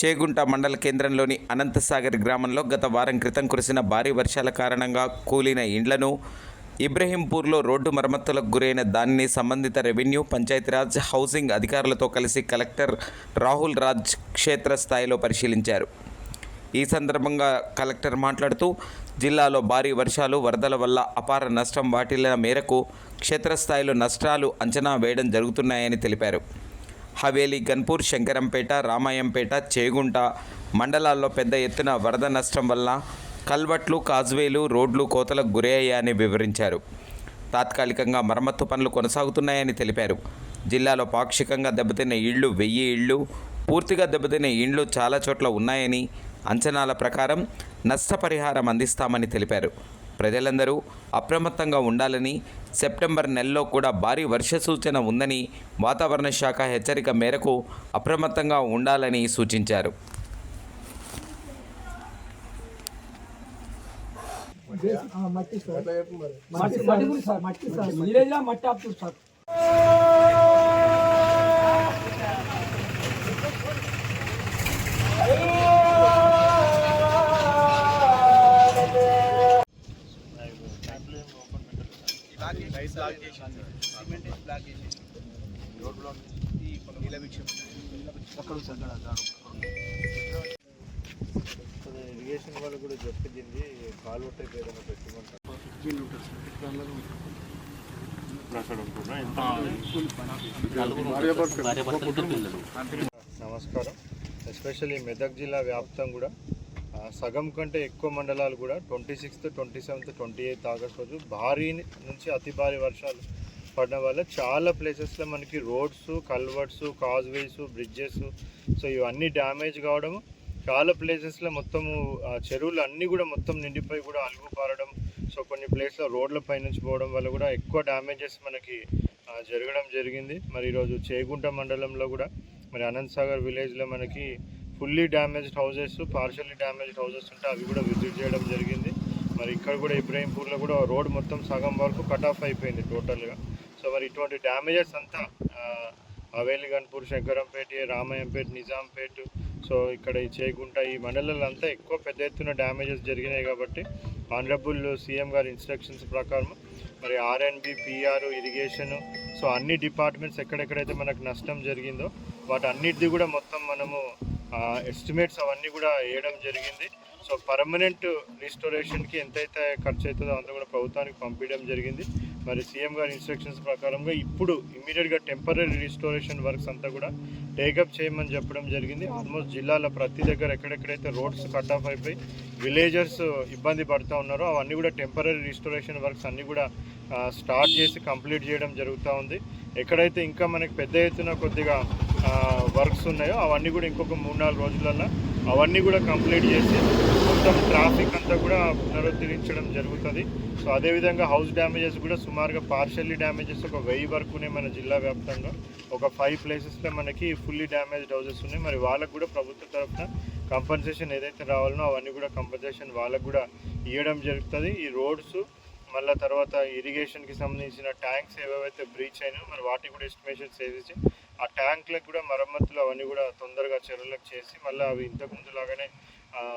చేగుంట మండల కేంద్రంలోని అనంతసాగర్ గ్రామంలో గత వారం క్రితం కురిసిన భారీ వర్షాల కారణంగా కూలిన ఇండ్లను ఇబ్రహీంపూర్లో రోడ్డు మరమ్మతులకు గురైన దానిని సంబంధిత రెవెన్యూ పంచాయతీరాజ్ హౌసింగ్ అధికారులతో కలిసి కలెక్టర్ రాహుల్ రాజ్ క్షేత్రస్థాయిలో పరిశీలించారు. ఈ సందర్భంగా కలెక్టర్ మాట్లాడుతూ జిల్లాలో భారీ వర్షాలు వరదల వల్ల అపార నష్టం వాటిల్ల మేరకు క్షేత్రస్థాయిలో నష్టాలు అంచనా వేయడం జరుగుతున్నాయని తెలిపారు. హవేలీ గన్పూర్ శంకరంపేట రామాయంపేట చేగుంట మండలాల్లో పెద్ద ఎత్తున వరద నష్టం వల్ల కల్వట్లు కాజ్వేలు రోడ్లు కోతలకు గురయ్యాయని వివరించారు. తాత్కాలికంగా మరమ్మత్తు పనులు కొనసాగుతున్నాయని తెలిపారు. జిల్లాలో పాక్షికంగా దెబ్బతిన్న ఇళ్ళు వెయ్యి ఇళ్ళు పూర్తిగా దెబ్బతిన్న ఇండ్లు చాలా చోట్ల ఉన్నాయని అంచనాల ప్రకారం నష్టపరిహారం అందిస్తామని తెలిపారు. ప్రజలందరూ అప్రమత్తంగా ఉండాలని సెప్టెంబర్ నెలలో కూడా భారీ వర్ష సూచన ఉందని వాతావరణ శాఖ హెచ్చరిక మేరకు అప్రమత్తంగా ఉండాలని సూచించారు. ఆ, మట్టి సార్. మట్టి మట్టి కూడా సార్ మట్టి సార్ విలేజ్లో మట్టి ఆపుతుంది సార్ ఇరిగేషన్ వాళ్ళు కూడా చెప్పింది కాలువ టైప్ ఏదైనా పెట్టిమంటారు నమస్కారం. ఎస్పెషల్లీ మెదక్ జిల్లా వ్యాప్తం కూడా సగం కంటే ఎక్కువ మండలాలు కూడా twenty sixth twenty seventh twenty eighth August రోజు భారీ నుంచి అతి భారీ వర్షాలు పడడం వల్ల చాలా ప్లేసెస్లో మనకి roads culverts causeways bridges so ఇవన్నీ డ్యామేజ్ కావడం చాలా ప్లేసెస్లో మొత్తము ఆ, చెరువులు అన్నీ కూడా మొత్తం నిండిపోయి కూడా అలుగు పారడం సో కొన్ని ప్లేస్లో రోడ్ల పైనుంచి పోవడం వల్ల కూడా ఎక్కువ డ్యామేజెస్ మనకి జరగడం జరిగింది. మరి ఈరోజు చేగుంట మండలంలో కూడా మరి అనంత్ సాగర్ విలేజ్లో మనకి fully damaged houses partially damaged houses ఉంటే అవి కూడా విజిట్ చేయడం జరిగింది. మరి ఇక్కడ కూడా ఇబ్రాహీంపూర్లో కూడా రోడ్ మొత్తం సగం వరకు కట్ ఆఫ్ అయిపోయింది టోటల్గా సో మరి ఇటువంటి డ్యామేజెస్ అంతా ఆ, హవేలి గన్పూర్ శంకరంపేట రామాయంపేట నిజాంపేట సో ఇక్కడ ఈ చేగుంట ఈ మండలాలంతా ఎక్కువ పెద్ద ఎత్తున డ్యామేజెస్ జరిగినాయి కాబట్టి ఆనరబుల్ సీఎం గారి ఇన్స్ట్రక్షన్స్ ప్రకారం మరి ఆర్ఎన్బి పిఆర్ ఇరిగేషన్ సో అన్ని డిపార్ట్మెంట్స్ ఎక్కడెక్కడైతే మనకు నష్టం జరిగిందో వాటి అన్నిటిది కూడా మొత్తం మనము ఎస్టిమేట్స్ అవన్నీ కూడా వేయడం జరిగింది. సో పర్మనెంట్ రీస్టోరేషన్కి ఎంతైతే ఖర్చు అవుతుందో అంతా కూడా ప్రభుత్వానికి పంపించడం జరిగింది. మరి సీఎం గారి ఇన్స్ట్రక్షన్స్ ప్రకారంగా ఇప్పుడు ఇమీడియట్గా టెంపరీ రీస్టోరేషన్ వర్క్స్ అంతా కూడా టేకప్ చేయమని చెప్పడం జరిగింది. ఆల్మోస్ట్ జిల్లాలో ప్రతి దగ్గర ఎక్కడెక్కడైతే రోడ్స్ కట్ ఆఫ్ అయిపోయి విలేజర్స్ ఇబ్బంది పడుతూ ఉన్నారో అవన్నీ కూడా టెంపరీ రిస్టోరేషన్ వర్క్స్ అన్నీ కూడా స్టార్ట్ చేసి కంప్లీట్ చేయడం జరుగుతూ ఉంది. ఎక్కడైతే ఇంకా మనకి పెద్ద ఎత్తున కొద్దిగా వర్క్స్ ఉన్నాయో అవన్నీ కూడా ఇంకొక మూడు నాలుగు రోజులలో అవన్నీ కూడా కంప్లీట్ చేసి మొత్తం ట్రాఫిక్ అంతా కూడా పునరుద్ధరించడం జరుగుతుంది. సో అదేవిధంగా హౌస్ డ్యామేజెస్ కూడా సుమారుగా పార్షల్లీ డ్యామేజెస్ ఒక వెయ్యి వరకు ఉన్నాయి మన జిల్లా వ్యాప్తంగా. ఒక ఫైవ్ ప్లేసెస్లో మనకి ఫుల్లీ డ్యామేజ్డ్ హౌసెస్ ఉన్నాయి. మరి వాళ్ళకు కూడా ప్రభుత్వ తరఫున కంపన్సేషన్ ఏదైతే రావాలనో అవన్నీ కూడా కంపన్సేషన్ వాళ్ళకు కూడా ఇవ్వడం జరుగుతుంది. ఈ రోడ్స్ మళ్ళీ తర్వాత ఇరిగేషన్కి సంబంధించిన ట్యాంక్స్ ఏవేవైతే బ్రీచ్ అయినాయో మరి వాటికి కూడా ఎస్టిమేషన్స్ వేసేసి ఆ ట్యాంక్లకు కూడా మరమ్మతులు అవన్నీ కూడా తొందరగా చెరువులకు చేసి మళ్ళీ అవి ఇంతకుముందు లాగానే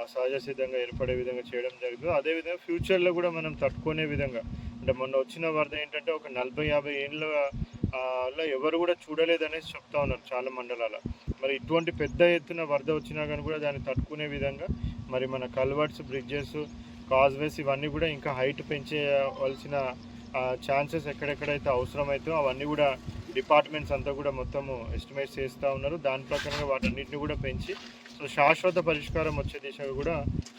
సహజ సిద్ధంగా ఏర్పడే విధంగా చేయడం జరుగుతుంది అదేవిధంగా ఫ్యూచర్లో కూడా మనం తట్టుకునే విధంగా అంటే మొన్న వచ్చిన వరద ఏంటంటే ఒక నలభై యాభై ఏళ్ళ ఎవరు కూడా చూడలేదనేసి చెప్తా ఉన్నారు చాలా మండలాల. మరి ఇటువంటి పెద్ద ఎత్తున వరద వచ్చినా కానీ కూడా దాన్ని తట్టుకునే విధంగా మరి మన కల్వర్ట్స్ బ్రిడ్జెస్ కాజ్వేస్ ఇవన్నీ కూడా ఇంకా హైట్ పెంచేవలసిన ఛాన్సెస్ ఎక్కడెక్కడైతే అవసరమైతే అవన్నీ కూడా డిపార్ట్మెంట్స్ అంతా కూడా మొత్తము ఎస్టిమేట్ చేస్తూ ఉన్నారు. దాని ప్రకారంగా వాటన్నిటిని కూడా పెంచి సో శాశ్వత పరిష్కారం వచ్చే దిశగా కూడా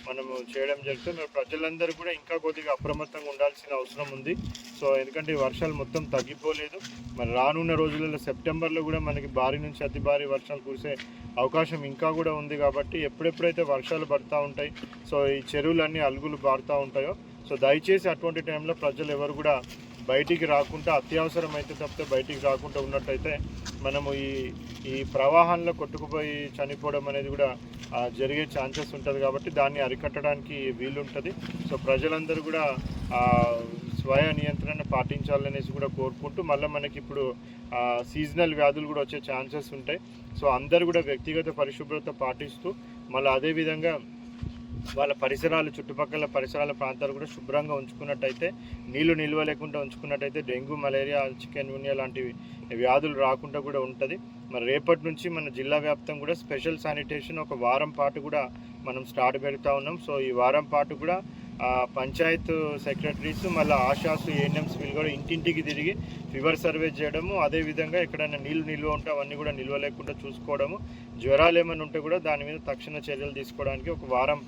మనము చేయడం జరుగుతుంది. మరి ప్రజలందరూ కూడా ఇంకా కొద్దిగా అప్రమత్తంగా ఉండాల్సిన అవసరం ఉంది. సో ఎందుకంటే వర్షాలు మొత్తం తగ్గిపోలేదు. మరి రానున్న రోజులలో సెప్టెంబర్లో కూడా మనకి భారీ నుంచి అతి భారీ వర్షాలు కురిసే అవకాశం ఇంకా కూడా ఉంది కాబట్టి ఎప్పుడెప్పుడైతే వర్షాలు పడుతూ ఉంటాయి సో ఈ చెరువులన్నీ అలుగులు పారుతూ ఉంటాయో సో దయచేసి అటువంటి టైంలో ప్రజలు ఎవరు కూడా బయటికి రాకుండా అత్యవసరం అయితే తప్పితే బయటికి రాకుండా ఉన్నట్టయితే మనము ఈ ఈ ప్రవాహంలో కొట్టుకుపోయి చనిపోవడం అనేది కూడా జరిగే ఛాన్సెస్ ఉంటుంది కాబట్టి దాన్ని అరికట్టడానికి వీలుంటుంది. సో ప్రజలందరూ కూడా స్వయ నియంత్రణ పాటించాలనేసి కూడా కోరుకుంటూ మళ్ళీ మనకి ఇప్పుడు సీజనల్ వ్యాధులు కూడా వచ్చే ఛాన్సెస్ ఉంటాయి. సో అందరు కూడా వ్యక్తిగత పరిశుభ్రత పాటిస్తూ మళ్ళీ అదేవిధంగా వాళ్ళ పరిసరాలు చుట్టుపక్కల పరిసరాల ప్రాంతాలు కూడా శుభ్రంగా ఉంచుకున్నట్టయితే నీళ్ళు నిల్వ లేకుండా ఉంచుకున్నట్టయితే డెంగ్యూ మలేరియా చికెన్గున్యా లాంటివి వ్యాధులు రాకుండా కూడా ఉంటుంది. మరి రేపటి నుంచి మన జిల్లా వ్యాప్తం కూడా స్పెషల్ శానిటేషన్ ఒక వారం పాటు కూడా మనం స్టార్ట్ పెడతా ఉన్నాం. సో ఈ వారం పాటు కూడా పంచాయత్ సెక్రటరీస్ మళ్ళీ ఆశాస్ ఏఎన్ఎంస్ వీళ్ళు కూడా ఇంటింటికి తిరిగి ఫీవర్ సర్వే చేయడము అదేవిధంగా ఎక్కడైనా నీళ్ళు నిల్వ ఉంటే అవన్నీ కూడా నిల్వ లేకుండా చూసుకోవడము జ్వరాలు ఏమైనా ఉంటే కూడా దాని మీద తక్షణ చర్యలు తీసుకోవడానికి ఒక వారం పాటు